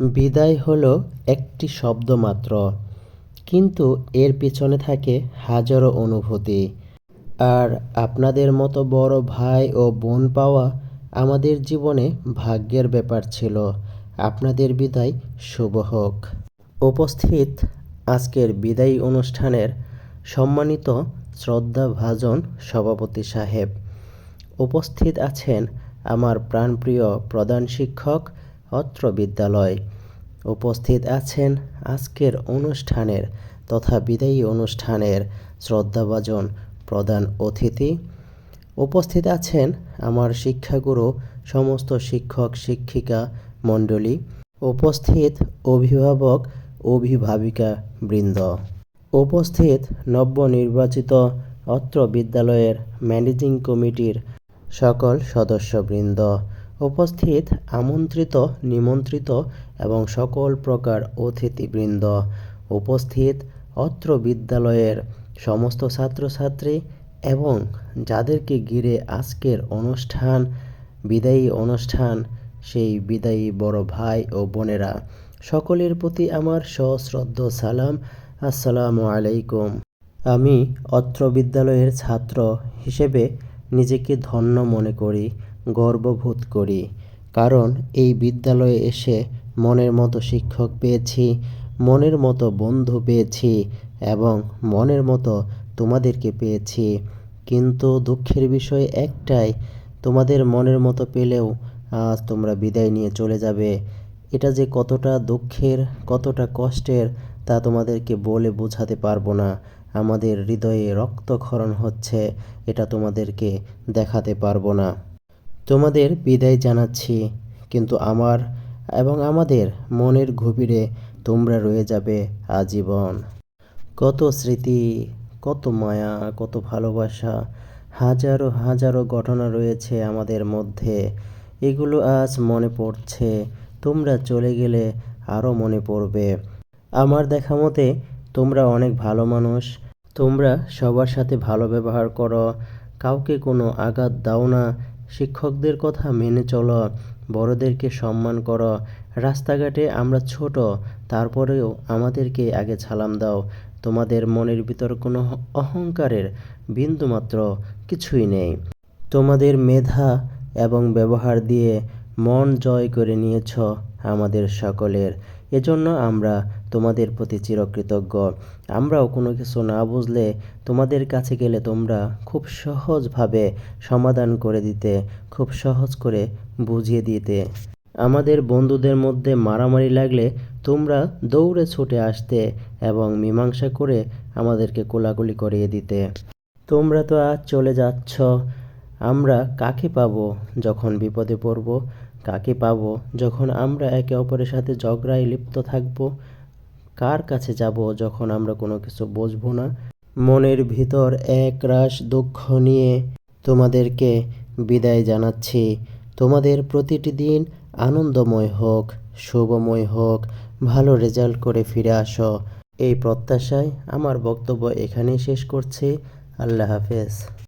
বিদায় হলো একটি শব্দ মাত্র, কিন্তু এর পিছনে থাকে হাজারো অনুভূতি। আর আপনাদের মতো বড় ভাই ও বোন পাওয়া আমাদের জীবনে ভাগ্যের ব্যাপার ছিল। আপনাদের বিদায় শুভ হোক। উপস্থিত আজকের বিদায়ী অনুষ্ঠানের সম্মানিত শ্রদ্ধাভাজন সভাপতি সাহেব। উপস্থিত আছেন আমার প্রাণপ্রিয় প্রধান শিক্ষক অত্র বিদ্যালয় উপস্থিত আছেন আজকের অনুষ্ঠানের তথা বিদায়ী অনুষ্ঠানের শ্রদ্ধাভাজন প্রধান অতিথি। উপস্থিত আছেন আমার শিক্ষাগুরু, সমস্ত শিক্ষক, শিক্ষিকা মণ্ডলী। উপস্থিত অভিভাবক, অভিভাবিকা বৃন্দ। উপস্থিত নবনির্বাচিত অত্র বিদ্যালয়ের ম্যানেজিং কমিটির সকল সদস্যবৃন্দ। উপস্থিত আমন্ত্রিত, নিমন্ত্রিত এবং সকল প্রকার অতিথিবৃন্দ উপস্থিত অত্র বিদ্যালয়ের সমস্ত ছাত্রছাত্রী এবং যাদেরকে ঘিরে আজকের অনুষ্ঠান, বিদায়ী অনুষ্ঠান, সেই বিদায়ী বড় ভাই ও বোনেরা, সকলের প্রতি আমার সশ্রদ্ধ সালাম। আসসালামু আলাইকুম। আমি অত্র বিদ্যালয়ের ছাত্র হিসেবে নিজেকে ধন্য মনে করি। গর্ববোধ করি। কারণ এই বিদ্যালয়ে এসে মনের মতো শিক্ষক পেয়েছি, মনের মতো বন্ধু পেয়েছি এবং মনের মতো তোমাদেরকে পেয়েছি। কিন্তু দুঃখের বিষয় একটাই, তোমাদের মনের মতো পেলেও আজ তোমরা বিদায় নিয়ে চলে যাবে। এটা যে কতটা দুঃখের, কতটা কষ্টের তা তোমাদেরকে বলে বোঝাতে পারব না। আমাদের হৃদয়ে রক্তক্ষরণ হচ্ছে, এটা তোমাদেরকে দেখাতে পারব না। তোমাদের বিদায় জানাচ্ছি। কিন্তু আমার এবং আমাদের মনের গভীরে তোমরা রয়ে যাবে আজীবন। কত স্মৃতি, কত মায়া, কত ভালোবাসা, হাজারো হাজারো ঘটনা রয়েছে আমাদের মধ্যে। এগুলো আজ মনে পড়ছে, তোমরা চলে গেলে আরও মনে পড়বে। আমার দেখা মতে, তোমরা অনেক ভালো মানুষ। তোমরা সবার সাথে ভালো ব্যবহার করো, কাউকে কোনো আঘাত দাও না শিক্ষকদের কথা মেনে চলো, বড়দেরকে সম্মান করো, রাস্তাঘাটে আমরা ছোট, তারপরেও আমাদেরকে আগে সালাম দাও। তোমাদের মনের ভিতর কোনো অহংকারের বিন্দুমাত্র কিছুই নেই। তোমাদের মেধা এবং ব্যবহার দিয়ে মন জয় করে নিয়েছ আমাদের সকলের। এজন্য আমরা তোমাদের প্রতি চিরকৃতজ্ঞ। আমরাও কোনো কিছু না বুঝলে তোমাদের কাছে গেলে তোমরা খুব সহজভাবে সমাধান করে দিতে, খুব সহজ করে বুঝিয়ে দিতে। আমাদের বন্ধুদের মধ্যে মারামারি লাগলে তোমরা দৌড়ে ছুটে আসতে এবং মীমাংসা করে আমাদেরকে কোলাকুলি করিয়ে দিতে। তোমরা তো আজ চলে যাচ্ছ, আমরা কাকে পাবো যখন বিপদে পড়ব? কাকে পাব? যখন আমরা একে অপরের সাথে ঝগড়ায় লিপ্ত থাকব, কার কাছে যাব যখন আমরা কোনো কিছু বুঝব না? মনের ভিতর এক রাশ দুঃখ নিয়ে তোমাদেরকে বিদায় জানাচ্ছি। তোমাদের প্রতিটি দিন আনন্দময় হোক, শুভময় হোক, ভালো রেজাল্ট করে ফিরে আসো। এই প্রত্যাশায় আমার বক্তব্য এখানেই শেষ করছি। আল্লাহ হাফেজ।